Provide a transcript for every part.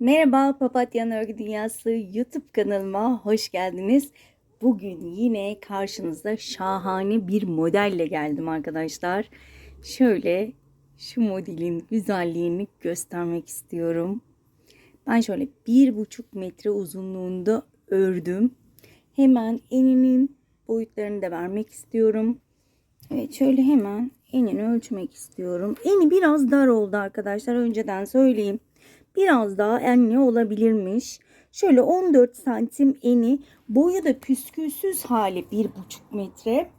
Merhaba Papatyan Örgü Dünyası YouTube kanalıma hoş geldiniz. Bugün yine karşınızda şahane bir modelle geldim arkadaşlar. Şöyle şu modelin güzelliğini göstermek istiyorum. Ben şöyle bir buçuk metre uzunluğunda ördüm. Hemen eninin boyutlarını da vermek istiyorum. Evet şöyle hemen enini ölçmek istiyorum. Eni biraz dar oldu arkadaşlar. Önceden söyleyeyim. Biraz daha enli olabilirmiş. Şöyle 14 santim eni. Boyu da püskülsüz hali 1,5 metre.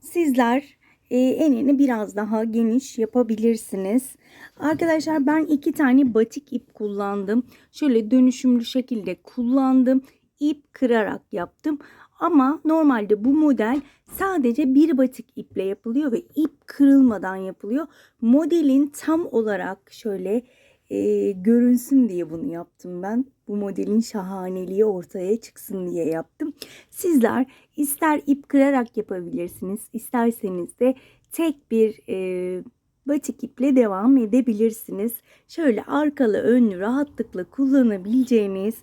Sizler e, enini biraz daha geniş yapabilirsiniz. Arkadaşlar ben iki tane batik ip kullandım. Şöyle dönüşümlü şekilde kullandım. İp kırarak yaptım. Ama normalde bu model sadece bir batik iple yapılıyor ve ip kırılmadan yapılıyor. Modelin tam olarak şöyle e, görünsün diye bunu yaptım ben. Bu modelin şahaneliği ortaya çıksın diye yaptım. Sizler ister ip kırarak yapabilirsiniz, isterseniz de tek bir e, batik iple devam edebilirsiniz. Şöyle arkalı önlü rahatlıkla kullanabileceğiniz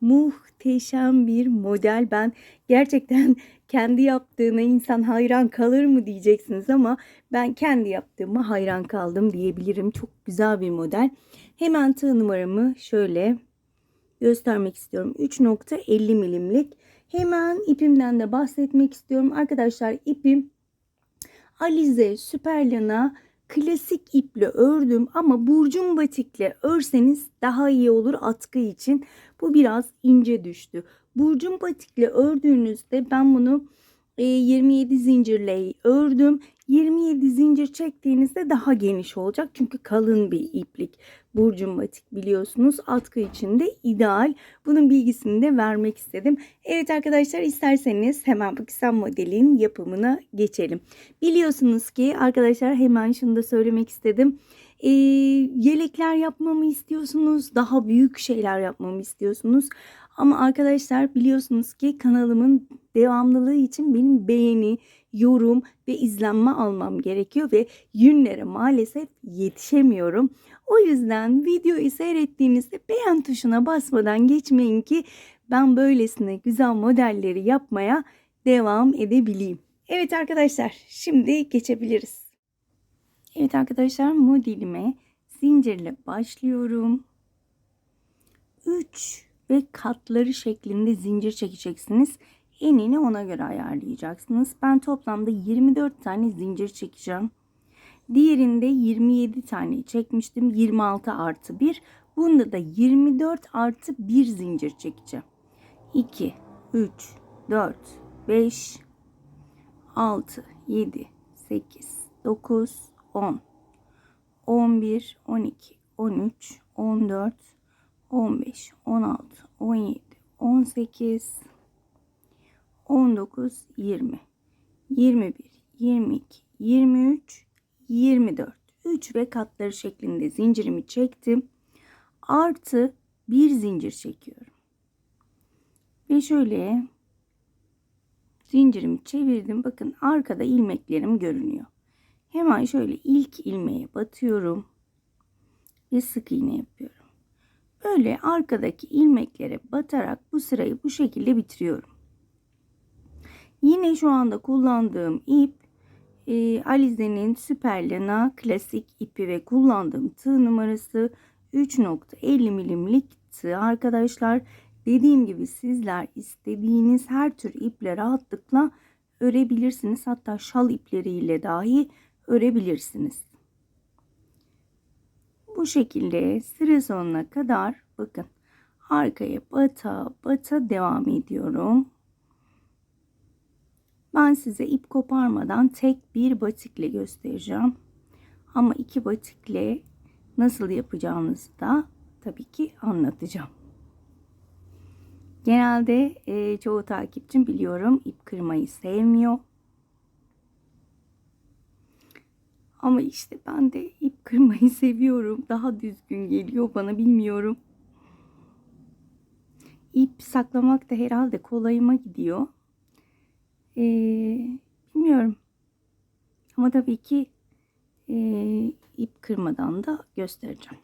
muhteşem bir model. Ben gerçekten kendi yaptığına insan hayran kalır mı diyeceksiniz ama ben kendi yaptığıma hayran kaldım diyebilirim. Çok güzel bir model. Hemen tığ numaramı şöyle göstermek istiyorum. 3.50 milimlik. Hemen ipimden de bahsetmek istiyorum. Arkadaşlar ipim Alize Süperlana klasik iple ördüm ama burcun batikle örseniz daha iyi olur atkı için. Bu biraz ince düştü. Burcun batikle ördüğünüzde ben bunu 27 zincirle ördüm. 27 zincir çektiğinizde daha geniş olacak. Çünkü kalın bir iplik. Burcun batik biliyorsunuz. Atkı için de ideal. Bunun bilgisini de vermek istedim. Evet arkadaşlar isterseniz hemen Pakistan modelin yapımına geçelim. Biliyorsunuz ki arkadaşlar hemen şunu da söylemek istedim. Ee, yelekler yapmamı istiyorsunuz. Daha büyük şeyler yapmamı istiyorsunuz. Ama arkadaşlar biliyorsunuz ki kanalımın devamlılığı için benim beğeni, yorum ve izlenme almam gerekiyor ve yünlere maalesef yetişemiyorum. O yüzden videoyu seyrettiğinizde beğen tuşuna basmadan geçmeyin ki ben böylesine güzel modelleri yapmaya devam edebileyim. Evet arkadaşlar şimdi geçebiliriz. Evet arkadaşlar modelime zincirle başlıyorum. 3 ve katları şeklinde zincir çekeceksiniz. Enini ona göre ayarlayacaksınız. Ben toplamda 24 tane zincir çekeceğim. Diğerinde 27 tane çekmiştim. 26 artı 1. Bunda da 24 artı 1 zincir çekeceğim. 2, 3, 4, 5, 6, 7, 8, 9, 10, 11, 12, 13, 14, 15, 16, 17, 18, 19, 20, 21, 22, 23, 24. 3 ve katları şeklinde zincirimi çektim. Artı bir zincir çekiyorum. Ve şöyle zincirimi çevirdim. Bakın arkada ilmeklerim görünüyor. Hemen şöyle ilk ilmeğe batıyorum. Ve sık iğne yapıyorum. Böyle arkadaki ilmeklere batarak bu sırayı bu şekilde bitiriyorum. Yine şu anda kullandığım ip e, Alize'nin Süperlana klasik ipi ve kullandığım tığ numarası 3.50 milimlik tığ arkadaşlar. Dediğim gibi sizler istediğiniz her tür iple rahatlıkla örebilirsiniz. Hatta şal ipleriyle dahi örebilirsiniz. Bu şekilde sıra sonuna kadar bakın arkaya bata bata devam ediyorum. Ben size ip koparmadan tek bir batikle göstereceğim. Ama iki batikle nasıl yapacağınızı da tabii ki anlatacağım. Genelde e, çoğu takipçim biliyorum ip kırmayı sevmiyor. Ama işte ben de ip kırmayı seviyorum. Daha düzgün geliyor bana bilmiyorum. İp saklamak da herhalde kolayıma gidiyor. Ee, bilmiyorum. Ama tabii ki e, ip kırmadan da göstereceğim.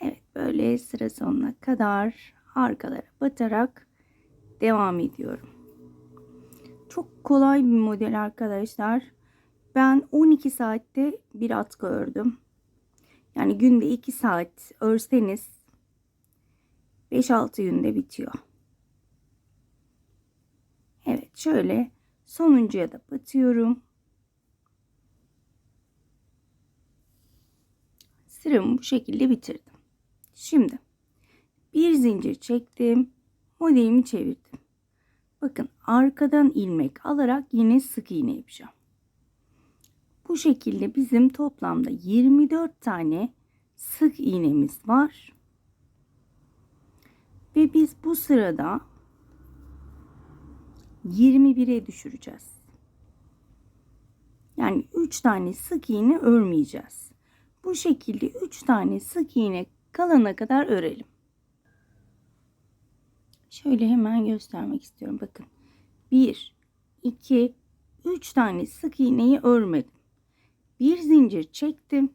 Evet böyle sıra sonuna kadar arkalara batarak devam ediyorum. Çok kolay bir model arkadaşlar. Ben 12 saatte bir atkı ördüm. Yani günde 2 saat örseniz 5-6 günde bitiyor. Evet şöyle sonuncuya da batıyorum. Sıramı bu şekilde bitirdim. Şimdi bir zincir çektim. Modelimi çevirdim. Bakın arkadan ilmek alarak yine sık iğne yapacağım. Bu şekilde bizim toplamda 24 tane sık iğnemiz var. Ve biz bu sırada 21'e düşüreceğiz. Yani 3 tane sık iğne örmeyeceğiz. Bu şekilde 3 tane sık iğne kalana kadar örelim. Şöyle hemen göstermek istiyorum. Bakın. 1, 2, 3 tane sık iğneyi örmedim. Bir zincir çektim.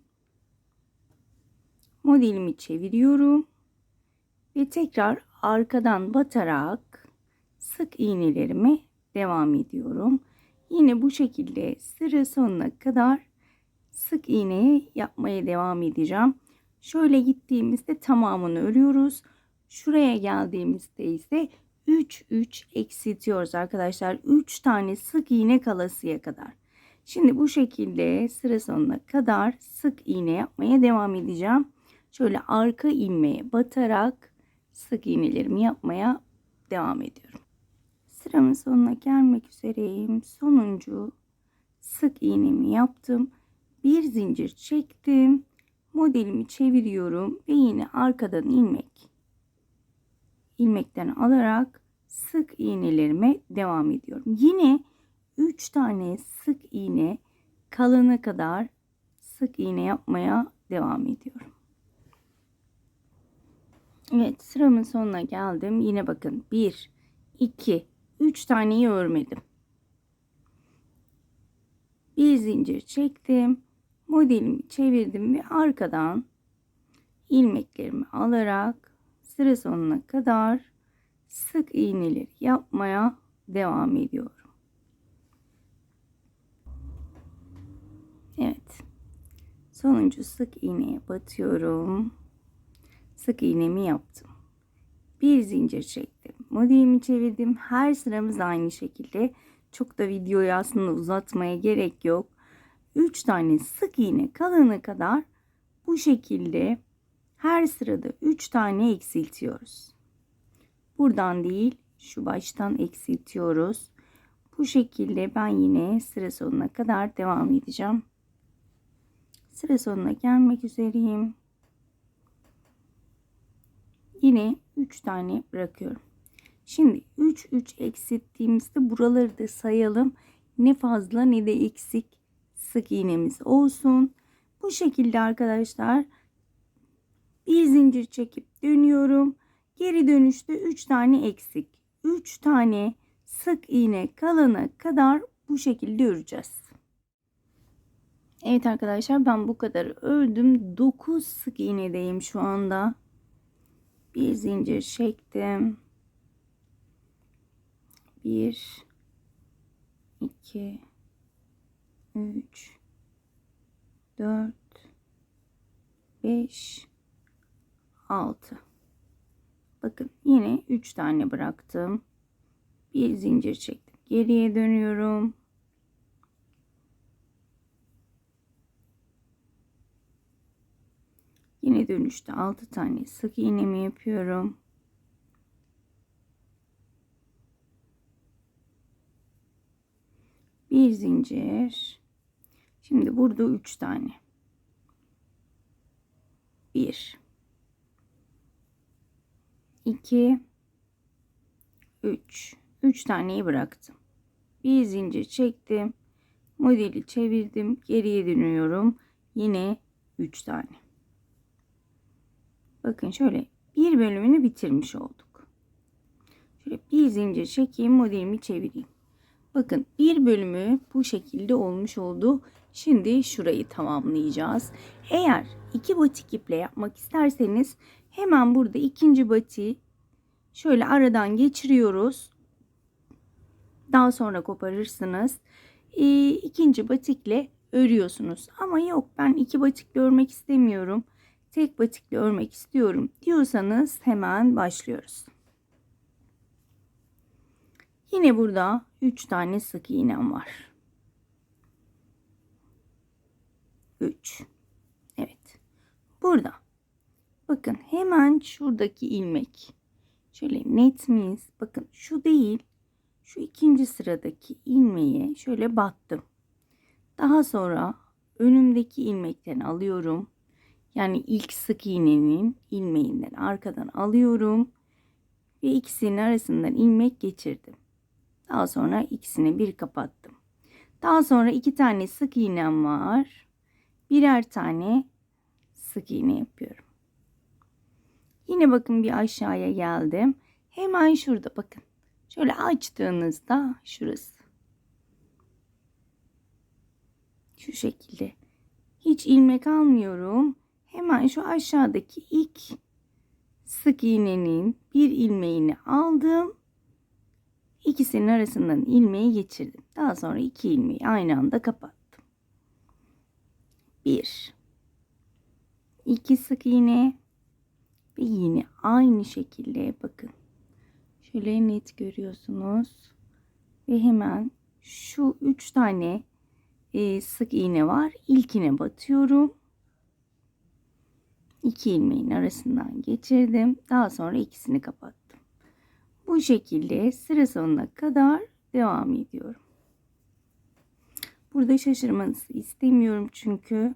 Modelimi çeviriyorum. Ve tekrar arkadan batarak sık iğnelerime devam ediyorum. Yine bu şekilde sıra sonuna kadar sık iğneyi yapmaya devam edeceğim. Şöyle gittiğimizde tamamını örüyoruz. Şuraya geldiğimizde ise 3 3 eksiltiyoruz arkadaşlar. 3 tane sık iğne kalasıya kadar. Şimdi bu şekilde sıra sonuna kadar sık iğne yapmaya devam edeceğim. Şöyle arka ilmeğe batarak sık iğnelerimi yapmaya devam ediyorum. Sıramın sonuna gelmek üzereyim. Sonuncu sık iğnemi yaptım. Bir zincir çektim. Modelimi çeviriyorum ve yine arkadan ilmek ilmekten alarak sık iğnelerime devam ediyorum. Yine 3 tane sık iğne kalana kadar sık iğne yapmaya devam ediyorum. Evet sıramın sonuna geldim. Yine bakın 1 2 3 taneyi örmedim. Bir zincir çektim. Modelimi çevirdim ve arkadan ilmeklerimi alarak sıra sonuna kadar sık iğneleri yapmaya devam ediyorum. Evet. Sonuncu sık iğneye batıyorum. Sık iğnemi yaptım. Bir zincir çektim. Modelimi çevirdim. Her sıramız aynı şekilde. Çok da videoyu aslında uzatmaya gerek yok. 3 tane sık iğne kalana kadar bu şekilde her sırada 3 tane eksiltiyoruz. Buradan değil şu baştan eksiltiyoruz. Bu şekilde ben yine sıra sonuna kadar devam edeceğim. Sıra sonuna gelmek üzereyim. Yine 3 tane bırakıyorum. Şimdi 3 3 eksilttiğimizde buraları da sayalım. Ne fazla ne de eksik sık iğnemiz olsun. Bu şekilde arkadaşlar bir zincir çekip dönüyorum. Geri dönüşte 3 tane eksik. 3 tane sık iğne kalana kadar bu şekilde öreceğiz. Evet arkadaşlar ben bu kadar ördüm. 9 sık iğnedeyim şu anda. Bir zincir çektim. 1 2 3 4 5 6 Bakın yine 3 tane bıraktım. Bir zincir çektim. Geriye dönüyorum. Yine dönüşte 6 tane sık iğnemi yapıyorum. Bir zincir. Şimdi burada 3 tane. 1 2 3 3 taneyi bıraktım. Bir zincir çektim. Modeli çevirdim. Geriye dönüyorum. Yine 3 tane. Bakın şöyle bir bölümünü bitirmiş olduk. Şöyle bir zincir çekeyim. Modelimi çevireyim. Bakın bir bölümü bu şekilde olmuş oldu. Şimdi şurayı tamamlayacağız. Eğer iki batik iple yapmak isterseniz Hemen burada ikinci bati şöyle aradan geçiriyoruz. Daha sonra koparırsınız. Ee, ikinci batikle örüyorsunuz. Ama yok ben iki batikle örmek istemiyorum. Tek batikle örmek istiyorum diyorsanız hemen başlıyoruz. Yine burada 3 tane sık iğnem var. 3. Evet. Burada. Bakın hemen şuradaki ilmek. Şöyle net miyiz? Bakın şu değil. Şu ikinci sıradaki ilmeğe şöyle battım. Daha sonra önümdeki ilmekten alıyorum. Yani ilk sık iğnenin ilmeğinden arkadan alıyorum. Ve ikisinin arasından ilmek geçirdim. Daha sonra ikisini bir kapattım. Daha sonra iki tane sık iğnem var. Birer tane sık iğne yapıyorum. Yine bakın bir aşağıya geldim. Hemen şurada bakın. Şöyle açtığınızda şurası. Şu şekilde. Hiç ilmek almıyorum. Hemen şu aşağıdaki ilk sık iğnenin bir ilmeğini aldım. İkisinin arasından ilmeği geçirdim. Daha sonra iki ilmeği aynı anda kapattım. Bir, iki sık iğne ve yine aynı şekilde bakın. Şöyle net görüyorsunuz. Ve hemen şu üç tane e, sık iğne var. İlkine batıyorum. İki ilmeğin arasından geçirdim. Daha sonra ikisini kapattım. Bu şekilde sıra sonuna kadar devam ediyorum. Burada şaşırmanızı istemiyorum çünkü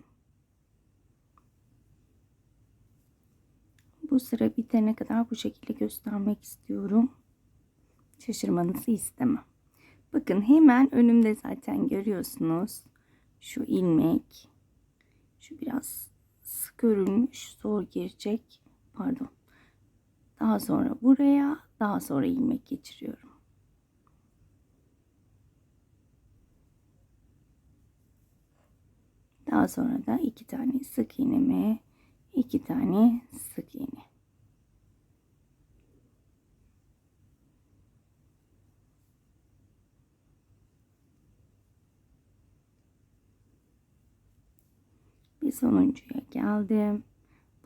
bu sıra bitene kadar bu şekilde göstermek istiyorum. Şaşırmanızı istemem. Bakın hemen önümde zaten görüyorsunuz. Şu ilmek. Şu biraz sık örülmüş. Zor girecek. Pardon. Daha sonra buraya. Daha sonra ilmek geçiriyorum. Daha sonra da iki tane sık iğneme iki tane sık iğne. Bir sonuncuya geldim.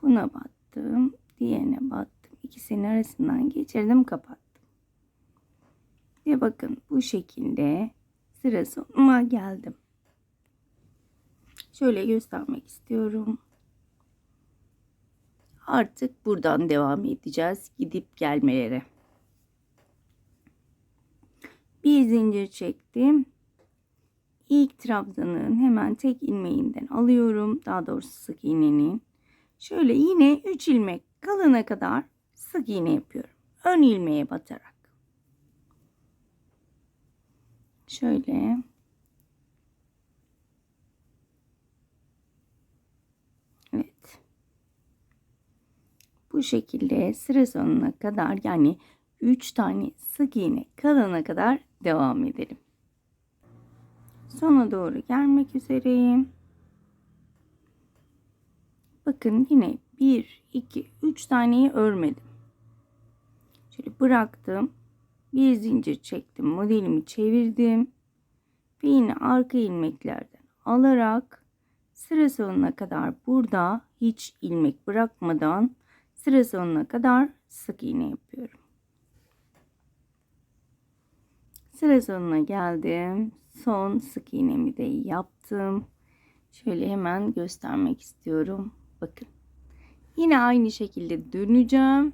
Buna battım. Diğerine battım. İkisinin arasından geçirdim kapattım. Ve bakın bu şekilde sıra sonuma geldim. Şöyle göstermek istiyorum. Artık buradan devam edeceğiz gidip gelmelere. Bir zincir çektim. İlk trabzanın hemen tek ilmeğinden alıyorum. Daha doğrusu sık iğnenin. Şöyle yine 3 ilmek kalana kadar sık iğne yapıyorum. Ön ilmeğe batarak. Şöyle. Evet. Bu şekilde sıra sonuna kadar yani 3 tane sık iğne kalana kadar devam edelim. Sona doğru gelmek üzereyim. Bakın yine 1, 2, 3 taneyi örmedim. Şöyle bıraktım. Bir zincir çektim. Modelimi çevirdim. Ve yine arka ilmeklerden alarak sıra sonuna kadar burada hiç ilmek bırakmadan sıra sonuna kadar sık iğne yapıyorum. Sıra sonuna geldim. Son sık iğnemi de yaptım. Şöyle hemen göstermek istiyorum. Bakın. Yine aynı şekilde döneceğim.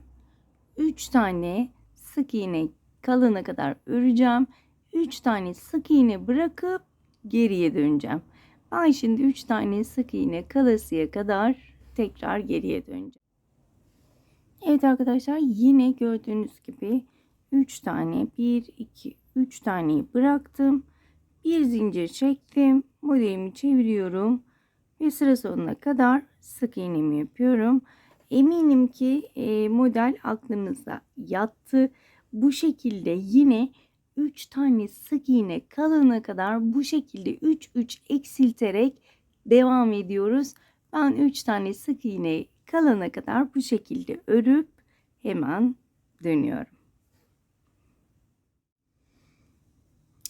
3 tane sık iğne kalana kadar öreceğim. 3 tane sık iğne bırakıp geriye döneceğim. Ben şimdi 3 tane sık iğne kalasıya kadar tekrar geriye döneceğim. Evet arkadaşlar yine gördüğünüz gibi 3 tane 1 2 3 taneyi bıraktım. Bir zincir çektim. Modelimi çeviriyorum. Ve sıra sonuna kadar sık iğnemi yapıyorum. Eminim ki e, model aklınıza yattı. Bu şekilde yine 3 tane sık iğne kalana kadar bu şekilde 3 3 eksilterek devam ediyoruz. Ben 3 tane sık iğne kalana kadar bu şekilde örüp hemen dönüyorum.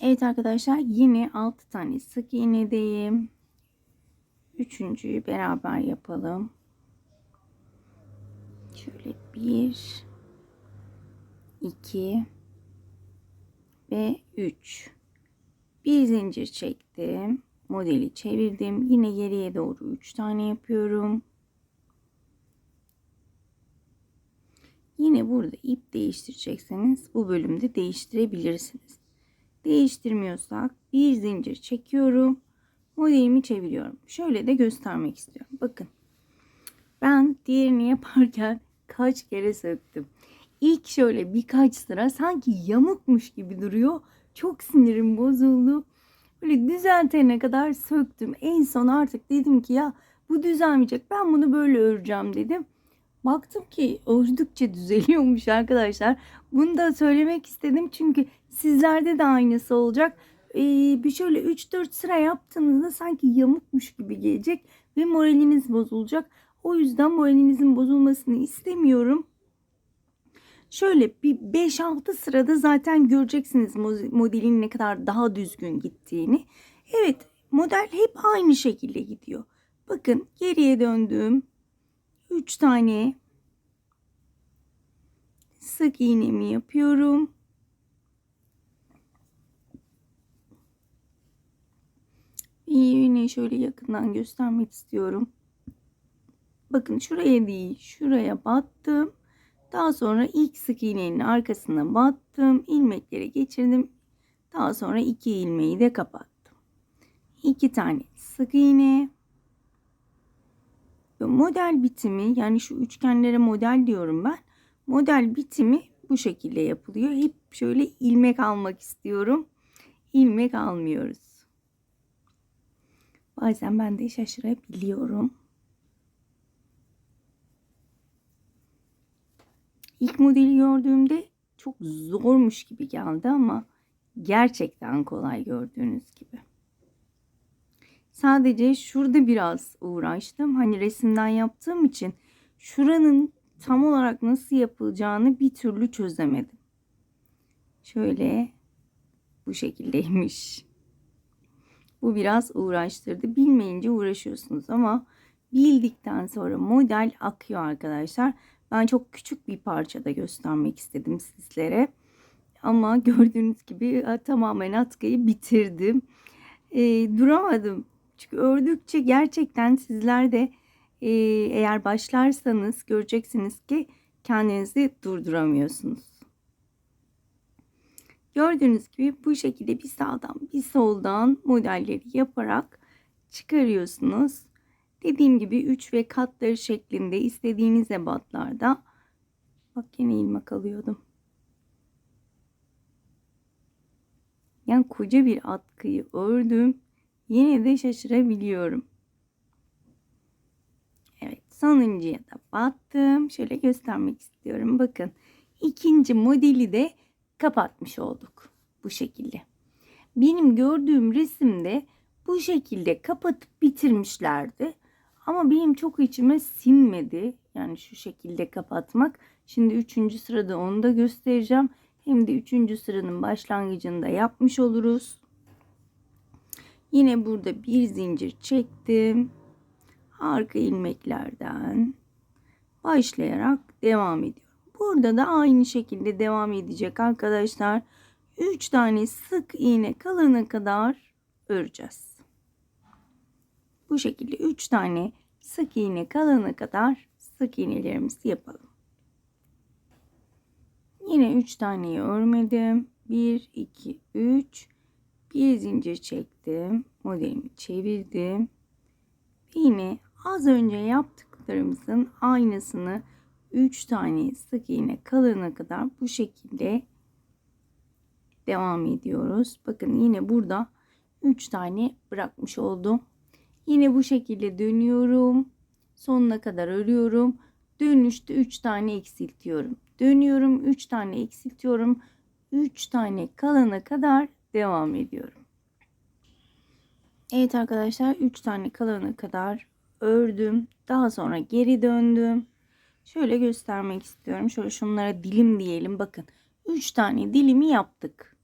Evet arkadaşlar yine 6 tane sık iğnedeyim. Üçüncüyü beraber yapalım. Şöyle bir, iki ve üç. Bir zincir çektim. Modeli çevirdim. Yine geriye doğru üç tane yapıyorum. Yine burada ip değiştirecekseniz bu bölümde değiştirebilirsiniz. Değiştirmiyorsak bir zincir çekiyorum. Modelimi çeviriyorum. Şöyle de göstermek istiyorum. Bakın. Ben diğerini yaparken kaç kere söktüm. İlk şöyle birkaç sıra sanki yamukmuş gibi duruyor. Çok sinirim bozuldu. Böyle düzeltene kadar söktüm. En son artık dedim ki ya bu düzelmeyecek. Ben bunu böyle öreceğim dedim. Baktım ki ördükçe düzeliyormuş arkadaşlar. Bunu da söylemek istedim çünkü sizlerde de aynısı olacak. Ee, bir şöyle 3-4 sıra yaptığınızda sanki yamukmuş gibi gelecek ve moraliniz bozulacak. O yüzden moralinizin bozulmasını istemiyorum. Şöyle bir 5-6 sırada zaten göreceksiniz modelin ne kadar daha düzgün gittiğini. Evet model hep aynı şekilde gidiyor. Bakın geriye döndüm. 3 tane sık iğnemi yapıyorum. Yine şöyle yakından göstermek istiyorum. Bakın şuraya değil şuraya battım. Daha sonra ilk sık iğnenin arkasına battım. ilmekleri geçirdim. Daha sonra iki ilmeği de kapattım. İki tane sık iğne. Model bitimi yani şu üçgenlere model diyorum ben. Model bitimi bu şekilde yapılıyor. Hep şöyle ilmek almak istiyorum. İlmek almıyoruz. Bazen ben de şaşırabiliyorum. İlk modeli gördüğümde çok zormuş gibi geldi ama gerçekten kolay gördüğünüz gibi. Sadece şurada biraz uğraştım. Hani resimden yaptığım için şuranın tam olarak nasıl yapılacağını bir türlü çözemedim. Şöyle bu şekildeymiş. Bu biraz uğraştırdı. Bilmeyince uğraşıyorsunuz ama bildikten sonra model akıyor arkadaşlar. Ben çok küçük bir parçada göstermek istedim sizlere. Ama gördüğünüz gibi tamamen atkıyı bitirdim. E, duramadım. Çünkü ördükçe gerçekten sizler de e, eğer başlarsanız göreceksiniz ki kendinizi durduramıyorsunuz. Gördüğünüz gibi bu şekilde bir sağdan bir soldan modelleri yaparak çıkarıyorsunuz. Dediğim gibi 3 ve katları şeklinde istediğiniz ebatlarda bak yine ilmek alıyordum. Yani koca bir atkıyı ördüm. Yine de şaşırabiliyorum. Evet sonuncuya da battım. Şöyle göstermek istiyorum. Bakın ikinci modeli de kapatmış olduk. Bu şekilde. Benim gördüğüm resimde bu şekilde kapatıp bitirmişlerdi. Ama benim çok içime sinmedi. Yani şu şekilde kapatmak. Şimdi üçüncü sırada onu da göstereceğim. Hem de üçüncü sıranın başlangıcında yapmış oluruz. Yine burada bir zincir çektim. Arka ilmeklerden başlayarak devam ediyorum. Burada da aynı şekilde devam edecek arkadaşlar. 3 tane sık iğne kalana kadar öreceğiz. Bu şekilde 3 tane sık iğne kalana kadar sık iğnelerimizi yapalım. Yine 3 taneyi örmedim. 1 2 3 bir zincir çektim. Modelimi çevirdim. Yine az önce yaptıklarımızın aynısını 3 tane sık iğne kalana kadar bu şekilde devam ediyoruz. Bakın yine burada 3 tane bırakmış oldum. Yine bu şekilde dönüyorum. Sonuna kadar örüyorum. Dönüşte 3 tane eksiltiyorum. Dönüyorum 3 tane eksiltiyorum. 3 tane kalana kadar devam ediyorum. Evet arkadaşlar 3 tane kalana kadar ördüm. Daha sonra geri döndüm. Şöyle göstermek istiyorum. Şöyle şunlara dilim diyelim. Bakın 3 tane dilimi yaptık.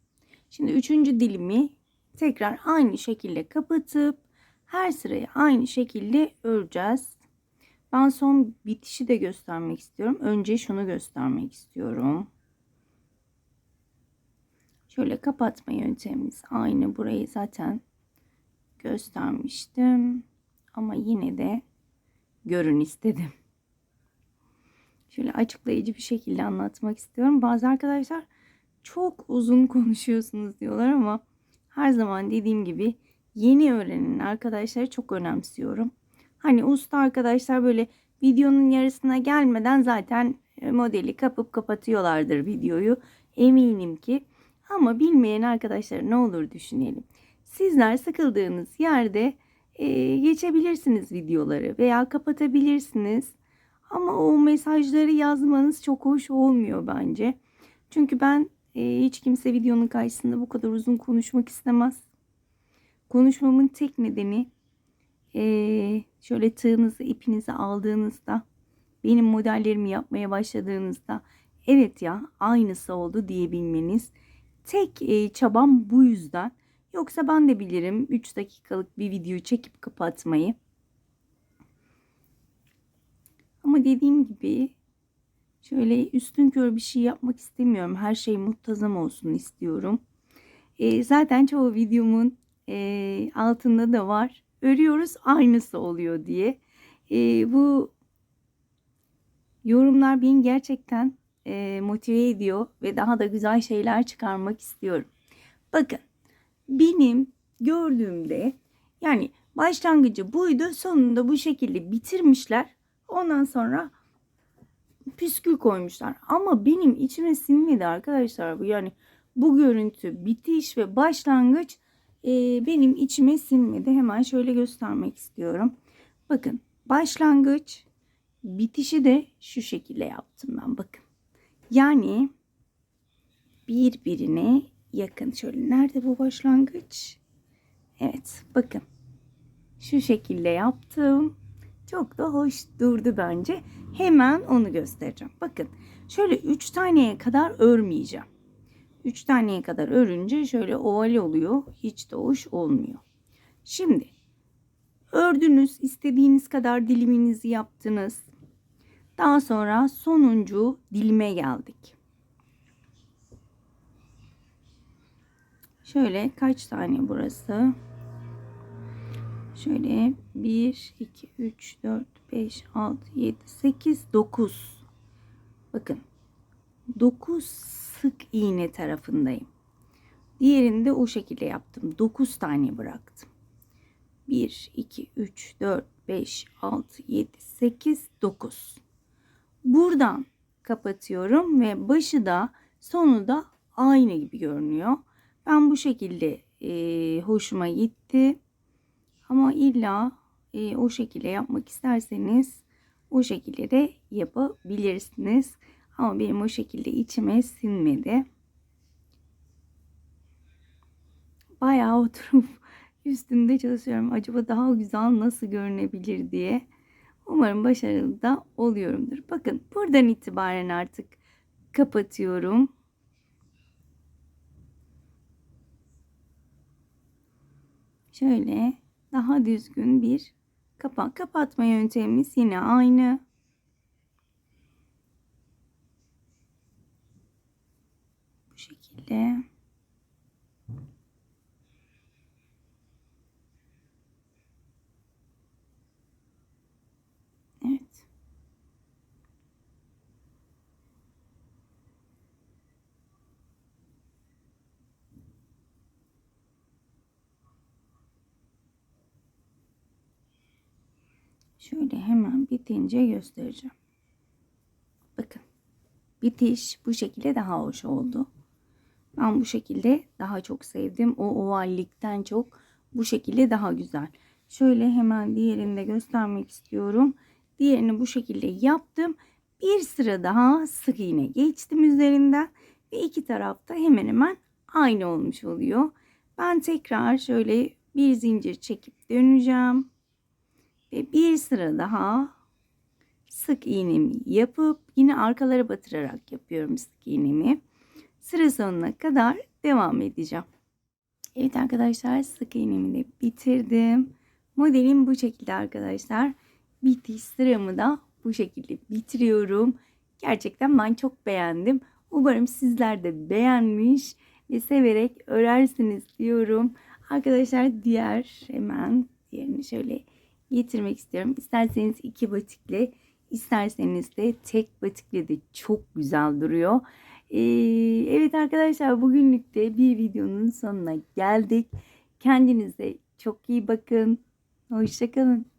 Şimdi üçüncü dilimi tekrar aynı şekilde kapatıp her sırayı aynı şekilde öreceğiz. Ben son bitişi de göstermek istiyorum. Önce şunu göstermek istiyorum. Şöyle kapatma yöntemimiz aynı. Burayı zaten göstermiştim. Ama yine de görün istedim. Şöyle açıklayıcı bir şekilde anlatmak istiyorum. Bazı arkadaşlar çok uzun konuşuyorsunuz diyorlar ama her zaman dediğim gibi yeni öğrenen arkadaşları çok önemsiyorum. Hani usta arkadaşlar böyle videonun yarısına gelmeden zaten e, modeli kapıp kapatıyorlardır videoyu. Eminim ki. Ama bilmeyen arkadaşlar ne olur düşünelim. Sizler sıkıldığınız yerde e, geçebilirsiniz videoları veya kapatabilirsiniz. Ama o mesajları yazmanız çok hoş olmuyor bence. Çünkü ben e, hiç kimse videonun karşısında bu kadar uzun konuşmak istemez. Konuşmamın tek nedeni e, şöyle tığınızı ipinizi aldığınızda benim modellerimi yapmaya başladığınızda evet ya aynısı oldu diyebilmeniz. Tek e, çabam bu yüzden. Yoksa ben de bilirim 3 dakikalık bir video çekip kapatmayı. Ama dediğim gibi şöyle üstün kör bir şey yapmak istemiyorum. Her şey muntazam olsun istiyorum. E, zaten çoğu videomun e, altında da var. Örüyoruz aynısı oluyor diye. E, bu yorumlar beni gerçekten e, motive ediyor ve daha da güzel şeyler çıkarmak istiyorum. Bakın benim gördüğümde yani başlangıcı buydu sonunda bu şekilde bitirmişler. Ondan sonra püskül koymuşlar. Ama benim içime sinmedi arkadaşlar bu. Yani bu görüntü bitiş ve başlangıç e, benim içime sinmedi. Hemen şöyle göstermek istiyorum. Bakın başlangıç bitişi de şu şekilde yaptım ben bakın. Yani birbirine yakın. Şöyle nerede bu başlangıç? Evet bakın. Şu şekilde yaptım. Çok da hoş durdu bence. Hemen onu göstereceğim. Bakın şöyle 3 taneye kadar örmeyeceğim. 3 taneye kadar örünce şöyle oval oluyor. Hiç de hoş olmuyor. Şimdi ördünüz. istediğiniz kadar diliminizi yaptınız. Daha sonra sonuncu dilime geldik. Şöyle kaç tane burası? Şöyle 1, 2, 3, 4, 5, 6, 7, 8, 9. Bakın 9 sık iğne tarafındayım. Diğerini de o şekilde yaptım. 9 tane bıraktım. 1, 2, 3, 4, 5, 6, 7, 8, 9. Buradan kapatıyorum ve başı da sonu da aynı gibi görünüyor. Ben bu şekilde e, hoşuma gitti. Ama illa e, o şekilde yapmak isterseniz o şekilde de yapabilirsiniz. Ama benim o şekilde içime sinmedi. Bayağı oturup üstünde çalışıyorum. Acaba daha güzel nasıl görünebilir diye. Umarım başarılı da oluyorumdur. Bakın buradan itibaren artık kapatıyorum. Şöyle daha düzgün bir kapak kapatma yöntemimiz yine aynı. Bu şekilde. Evet. Şöyle hemen bitince göstereceğim. Bakın. Bitiş bu şekilde daha hoş oldu. Ben bu şekilde daha çok sevdim. O ovallikten çok bu şekilde daha güzel. Şöyle hemen diğerini de göstermek istiyorum. Diğerini bu şekilde yaptım. Bir sıra daha sık iğne geçtim üzerinden. Ve iki tarafta hemen hemen aynı olmuş oluyor. Ben tekrar şöyle bir zincir çekip döneceğim. Ve bir sıra daha sık iğnemi yapıp yine arkalara batırarak yapıyorum sık iğnemi. Sıra sonuna kadar devam edeceğim. Evet arkadaşlar sık iğnemi de bitirdim. Modelim bu şekilde arkadaşlar. Bitiş sıramı da bu şekilde bitiriyorum. Gerçekten ben çok beğendim. Umarım sizler de beğenmiş ve severek örersiniz diyorum. Arkadaşlar diğer hemen diğerini şöyle getirmek istiyorum. İsterseniz iki batikle isterseniz de tek batikle de çok güzel duruyor. Ee, evet arkadaşlar bugünlük de bir videonun sonuna geldik. Kendinize çok iyi bakın. Hoşçakalın.